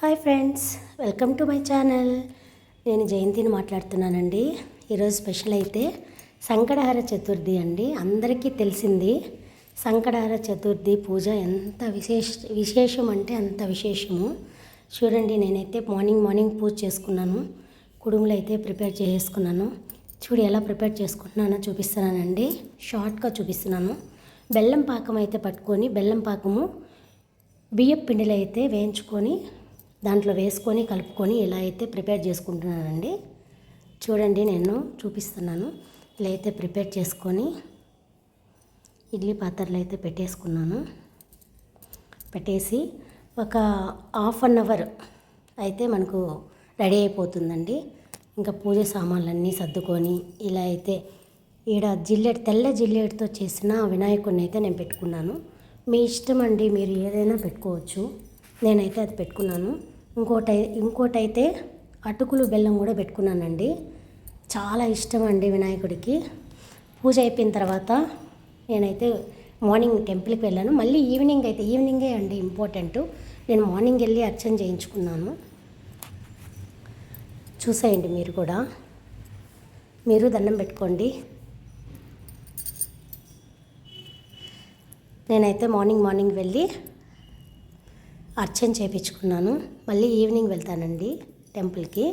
Hi friends welcome to my channel. నేను జయంతిని మాట్లాడుతున్నానండి. ఈరోజు స్పెషల్ అయితే సంకటహార చతుర్థి అండి. అందరికీ తెలిసింది సంకటహార చతుర్థి పూజ ఎంత విశేష విశేషం అంటే అంత విశేషము. చూడండి నేనైతే మార్నింగ్ మార్నింగ్ పూజ చేసుకున్నాను. కుడుములు అయితే ప్రిపేర్ చేసుకున్నాను చూడు ఎలా ప్రిపేర్ చేసుకుంటున్నానో చూపిస్తున్నానండి. షార్ట్గా చూపిస్తున్నాను. బెల్లం పాకం అయితే పట్టుకొని బెల్లం పాకము బియ్యం పిండిలో అయితే వేయించుకొని దాంట్లో వేసుకొని కలుపుకొని ఇలా అయితే ప్రిపేర్ చేసుకుంటున్నానండి. చూడండి నేను చూపిస్తున్నాను. ఇలా అయితే ప్రిపేర్ చేసుకొని ఇడ్లీ పాత్రలు అయితే పెట్టేసుకున్నాను. పెట్టేసి ఒక హాఫ్ అన్ అవర్ అయితే మనకు రెడీ అయిపోతుందండి. ఇంకా పూజ సామాన్లన్నీ సర్దుకొని ఇలా అయితే ఈడ జిల్లెట్ తెల్ల జిల్లెట్తో చేసిన వినాయకుడిని అయితే నేను పెట్టుకున్నాను. మీ ఇష్టం అండి మీరు ఏదైనా పెట్టుకోవచ్చు. నేనైతే అది పెట్టుకున్నాను. ఇంకోటి ఇంకోటైతే అటుకులు బెల్లం కూడా పెట్టుకున్నానండి. చాలా ఇష్టం అండి వినాయకుడికి. పూజ అయిపోయిన తర్వాత నేనైతే మార్నింగ్ టెంపుల్కి వెళ్ళాను. మళ్ళీ ఈవినింగ్ అయితే ఈవినింగే అండి ఇంపార్టెంట్. నేను మార్నింగ్ వెళ్ళి అర్చన చేయించుకున్నాను. చూసేయండి మీరు కూడా. మీరు దండం పెట్టుకోండి. నేనైతే మార్నింగ్ మార్నింగ్ వెళ్ళి అర్చన చేయించుకున్నాను మళ్ళీ ఈవినింగ్ వెళ్తానండి టెంపుల్కి.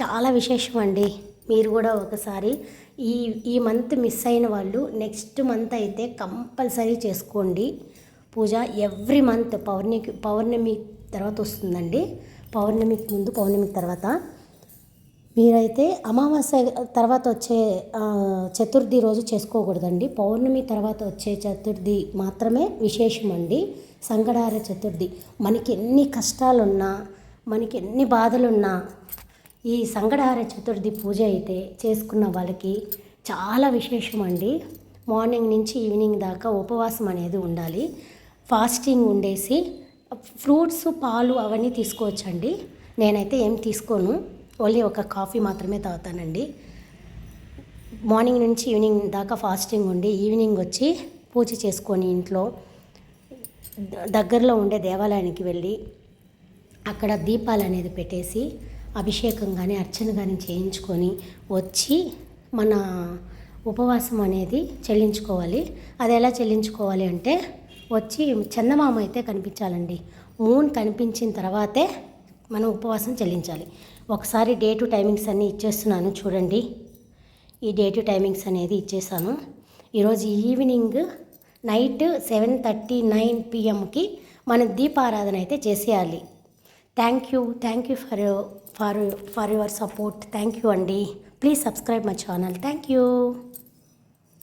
చాలా విశేషం అండి మీరు కూడా ఒకసారి ఈ ఈ మంత్ మిస్ అయిన వాళ్ళు నెక్స్ట్ మంత్ అయితే కంపల్సరీ చేసుకోండి. పూజ ఎవ్రీ మంత్ పౌర్ణికి పౌర్ణమి తర్వాత వస్తుందండి. పౌర్ణమికి ముందు పౌర్ణమికి తర్వాత. మీరైతే అమావాస్య తర్వాత వచ్చే చతుర్థి రోజు చేసుకోకూడదండి. పౌర్ణమి తర్వాత వచ్చే చతుర్థి మాత్రమే విశేషం అండి సంగడార చతుర్థి. మనకి ఎన్ని కష్టాలున్నా మనకి ఎన్ని బాధలున్నా ఈ సంగడార చతుర్థి పూజ అయితే చేసుకున్న వాళ్ళకి చాలా విశేషం అండి మార్నింగ్ నుంచి ఈవినింగ్ దాకా ఉపవాసం అనేది ఉండాలి. ఫాస్టింగ్ ఉండేసి ఫ్రూట్స్ పాలు అవన్నీ తీసుకోవచ్చండి. నేనైతే ఏం తీసుకోను. ఓన్లీ ఒక కాఫీ మాత్రమే తాగుతానండి. మార్నింగ్ నుంచి ఈవినింగ్ దాకా ఫాస్టింగ్ ఉండి ఈవినింగ్ వచ్చి పూజ చేసుకొని ఇంట్లో దగ్గరలో ఉండే దేవాలయానికి వెళ్ళి అక్కడ దీపాలు అనేది పెట్టేసి అభిషేకం కానీ అర్చన కానీ చేయించుకొని వచ్చి మన ఉపవాసం అనేది చెల్లించుకోవాలి. అది ఎలా చెల్లించుకోవాలి అంటే వచ్చి చందమామ అయితే కనిపించాలండి. మూన్ కనిపించిన తర్వాతే మనం ఉపవాసం చెల్లించాలి. ఒకసారి డే టు టైమింగ్స్ అన్నీ ఇచ్చేస్తున్నాను చూడండి. ఈ డే టు టైమింగ్స్ అనేది ఇచ్చేసాను. ఈరోజు evening night seven thirty nine పిఎంకి మన దీపారాధన అయితే చేసేయాలి. Thank you thank you for for for your support thank you అండి. Please subscribe my channel thank you